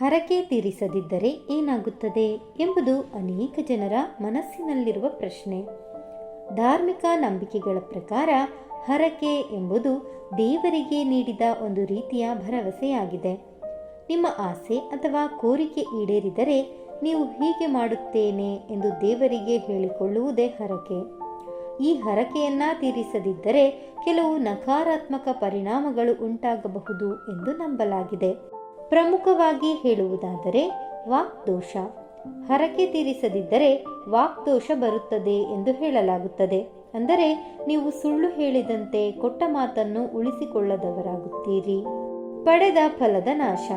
ಹರಕೆ ತೀರಿಸದಿದ್ದರೆ ಏನಾಗುತ್ತದೆ ಎಂಬುದು ಅನೇಕ ಜನರ ಮನಸ್ಸಿನಲ್ಲಿರುವ ಪ್ರಶ್ನೆ. ಧಾರ್ಮಿಕ ನಂಬಿಕೆಗಳ ಪ್ರಕಾರ ಹರಕೆ ಎಂಬುದು ದೇವರಿಗೆ ನೀಡಿದ ಒಂದು ರೀತಿಯ ಭರವಸೆಯಾಗಿದೆ. ನಿಮ್ಮ ಆಸೆ ಅಥವಾ ಕೋರಿಕೆ ಈಡೇರಿದರೆ ನೀವು ಹೀಗೆ ಮಾಡುತ್ತೇನೆ ಎಂದು ದೇವರಿಗೆ ಹೇಳಿಕೊಳ್ಳುವುದೇ ಹರಕೆ. ಈ ಹರಕೆಯನ್ನ ತೀರಿಸದಿದ್ದರೆ ಕೆಲವು ನಕಾರಾತ್ಮಕ ಪರಿಣಾಮಗಳು ಉಂಟಾಗಬಹುದು ಎಂದು ನಂಬಲಾಗಿದೆ. ಪ್ರಮುಖವಾಗಿ ಹೇಳುವುದಾದರೆ ವಾಕ್ದೋಷ. ಹರಕೆ ತೀರಿಸದಿದ್ದರೆ ವಾಕ್ದೋಷ ಬರುತ್ತದೆ ಎಂದು ಹೇಳಲಾಗುತ್ತದೆ. ಅಂದರೆ ನೀವು ಸುಳ್ಳು ಹೇಳಿದಂತೆ ಕೊಟ್ಟ ಮಾತನ್ನು ಉಳಿಸಿಕೊಳ್ಳದವರಾಗುತ್ತೀರಿ. ಪಡೆದ ಫಲದ ನಾಶ.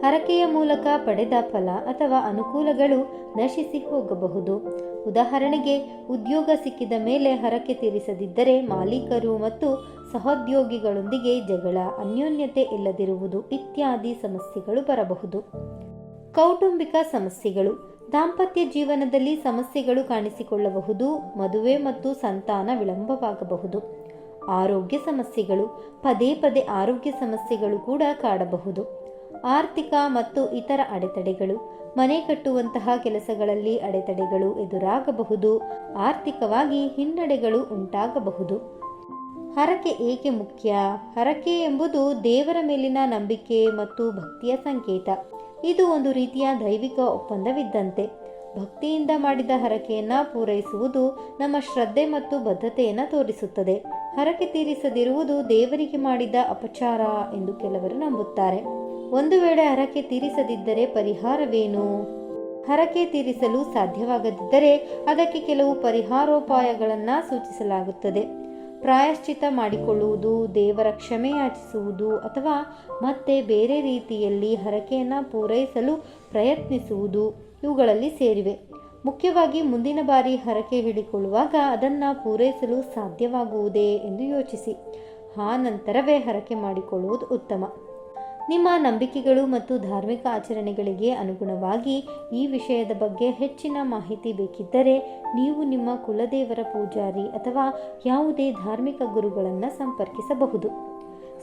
ಹರಕೆಯ ಮೂಲಕ ಪಡೆದ ಫಲ ಅಥವಾ ಅನುಕೂಲಗಳು ನಶಿಸಿ ಹೋಗಬಹುದು. ಉದಾಹರಣೆಗೆ, ಉದ್ಯೋಗ ಸಿಕ್ಕಿದ ಮೇಲೆ ಹರಕೆ ತೀರಿಸದಿದ್ದರೆ ಮಾಲೀಕರು ಮತ್ತು ಸಹೋದ್ಯೋಗಿಗಳೊಂದಿಗೆ ಜಗಳ, ಅನ್ಯೋನ್ಯತೆ ಇಲ್ಲದಿರುವುದು ಇತ್ಯಾದಿ ಸಮಸ್ಯೆಗಳು ಬರಬಹುದು. ಕೌಟುಂಬಿಕ ಸಮಸ್ಯೆಗಳು. ದಾಂಪತ್ಯ ಜೀವನದಲ್ಲಿ ಸಮಸ್ಯೆಗಳು ಕಾಣಿಸಿಕೊಳ್ಳಬಹುದು, ಮದುವೆ ಮತ್ತು ಸಂತಾನ ವಿಳಂಬವಾಗಬಹುದು. ಆರೋಗ್ಯ ಸಮಸ್ಯೆಗಳು. ಪದೇ ಪದೇ ಆರೋಗ್ಯ ಸಮಸ್ಯೆಗಳು ಕೂಡ ಕಾಡಬಹುದು. ಆರ್ಥಿಕ ಮತ್ತು ಇತರ ಅಡೆತಡೆಗಳು, ಮನೆ ಕಟ್ಟುವಂತಹ ಕೆಲಸಗಳಲ್ಲಿ ಅಡೆತಡೆಗಳು ಎದುರಾಗಬಹುದು, ಆರ್ಥಿಕವಾಗಿ ಹಿನ್ನಡೆಗಳು ಉಂಟಾಗಬಹುದು. ಹರಕೆ ಏಕೆ ಮುಖ್ಯ? ಹರಕೆ ಎಂಬುದು ದೇವರ ಮೇಲಿನ ನಂಬಿಕೆ ಮತ್ತು ಭಕ್ತಿಯ ಸಂಕೇತ. ಇದು ಒಂದು ರೀತಿಯ ದೈವಿಕ ಒಪ್ಪಂದವಿದ್ದಂತೆ. ಭಕ್ತಿಯಿಂದ ಮಾಡಿದ ಹರಕೆಯನ್ನು ಪೂರೈಸುವುದು ನಮ್ಮ ಶ್ರದ್ಧೆ ಮತ್ತು ಬದ್ಧತೆಯನ್ನು ತೋರಿಸುತ್ತದೆ. ಹರಕೆ ತೀರಿಸದಿರುವುದು ದೇವರಿಗೆ ಮಾಡಿದ ಅಪಚಾರ ಎಂದು ಕೆಲವರು ನಂಬುತ್ತಾರೆ. ಒಂದು ವೇಳೆ ಹರಕೆ ತೀರಿಸದಿದ್ದರೆ ಪರಿಹಾರವೇನು? ಹರಕೆ ತೀರಿಸಲು ಸಾಧ್ಯವಾಗದಿದ್ದರೆ ಅದಕ್ಕೆ ಕೆಲವು ಪರಿಹಾರೋಪಾಯಗಳನ್ನು ಸೂಚಿಸಲಾಗುತ್ತದೆ. ಪ್ರಾಯಶ್ಚಿತ ಮಾಡಿಕೊಳ್ಳುವುದು, ದೇವರ ಕ್ಷಮೆಯಾಚಿಸುವುದು ಅಥವಾ ಮತ್ತೆ ಬೇರೆ ರೀತಿಯಲ್ಲಿ ಹರಕೆಯನ್ನು ಪೂರೈಸಲು ಪ್ರಯತ್ನಿಸುವುದು ಇವುಗಳಲ್ಲಿ ಸೇರಿವೆ. ಮುಖ್ಯವಾಗಿ ಮುಂದಿನ ಬಾರಿ ಹರಕೆ ಹಿಡಿಕೊಳ್ಳುವಾಗ ಅದನ್ನು ಪೂರೈಸಲು ಸಾಧ್ಯವಾಗುವುದೇ ಎಂದು ಯೋಚಿಸಿ. ಆ ನಂತರವೇ ಹರಕೆ ಮಾಡಿಕೊಳ್ಳುವುದು ಉತ್ತಮ. ನಿಮ್ಮ ನಂಬಿಕೆಗಳು ಮತ್ತು ಧಾರ್ಮಿಕ ಆಚರಣೆಗಳಿಗೆ ಅನುಗುಣವಾಗಿ ಈ ವಿಷಯದ ಬಗ್ಗೆ ಹೆಚ್ಚಿನ ಮಾಹಿತಿ ಬೇಕಿದ್ದರೆ ನೀವು ನಿಮ್ಮ ಕುಲದೇವರ ಪೂಜಾರಿ ಅಥವಾ ಯಾವುದೇ ಧಾರ್ಮಿಕ ಗುರುಗಳನ್ನು ಸಂಪರ್ಕಿಸಬಹುದು.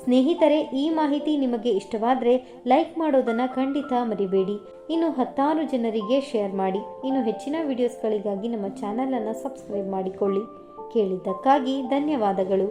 ಸ್ನೇಹಿತರೆ, ಈ ಮಾಹಿತಿ ನಿಮಗೆ ಇಷ್ಟವಾದರೆ ಲೈಕ್ ಮಾಡೋದನ್ನು ಖಂಡಿತ ಮರಿಬೇಡಿ. ಇನ್ನು ಹತ್ತಾರು ಜನರಿಗೆ ಶೇರ್ ಮಾಡಿ. ಇನ್ನು ಹೆಚ್ಚಿನ ವಿಡಿಯೋಸ್ಗಳಿಗಾಗಿ ನಮ್ಮ ಚಾನಲನ್ನು ಸಬ್ಸ್ಕ್ರೈಬ್ ಮಾಡಿಕೊಳ್ಳಿ. ಕೇಳಿದ್ದಕ್ಕಾಗಿ ಧನ್ಯವಾದಗಳು.